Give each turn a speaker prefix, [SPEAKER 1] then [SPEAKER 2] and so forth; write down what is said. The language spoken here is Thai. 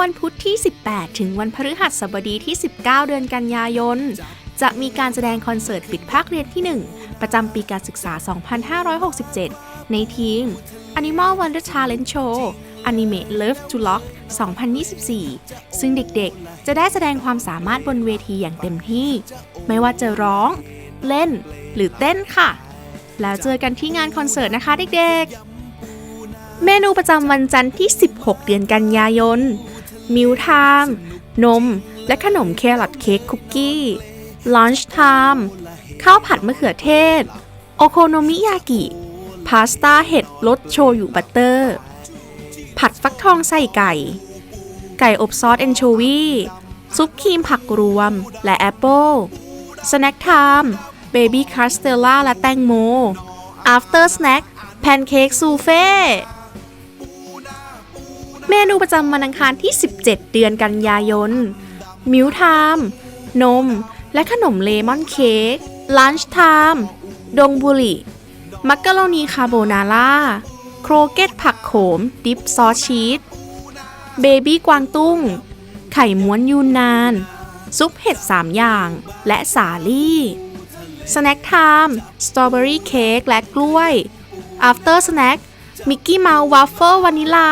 [SPEAKER 1] วันพุธที่ 18 ถึงวันพฤหัสบดีที่ 19 เดือนกันยายน จะมีการแสดงคอนเสิร์ตปิดภาคเรียนที่ 1 ประจำปีการศึกษา 2567 ในทีม Animal Wonder Talent Show Anime Love to Lock 2024 ซึ่งเด็กๆ จะได้แสดงความสามารถบนเวทีอย่างเต็มที่ ไม่ว่าจะร้อง เล่น หรือเต้นค่ะ แล้วเจอกันที่งานคอนเสิร์ตนะคะเด็กๆ เมนูประจำวันจันทร์ที่ 16 เดือนกันยายน มิวไทม์นม และขนมแครอทเค้กคุกกี้ลันช์ไทม์ข้าวผัดมะเขือเทศ โอโคโนมิยากิ พาสต้าเห็ดรสโชยุบัตเตอร์ ผัดฟักทองใส่ไก่ ไก่อบซอสแอนโชวีซุปครีมผักรวม และแอปเปิลสแน็คไทม์เบบี้คาสเตลล่าและแตงโม after snack แพนเค้กซูเฟ่ เมนูประจำวันอังคารที่ 17 เดือนกันยายน มิวไทม์นม และขนมเลมอนเค้กลันช์ไทม์ดงบุรีมักกะโรนีคาโบนาร่า โครเกตผักโขม ดิปซอสชีส เบบี้กวางตุ้ง ไข่ม้วนยูนนาน ซุปเห็ด 3 อย่าง และสาลี่ สแน็คไทม์สตรอเบอรี่เค้กและกล้วย after snack มิกกี้เมาส์วัฟเฟิลวานิลา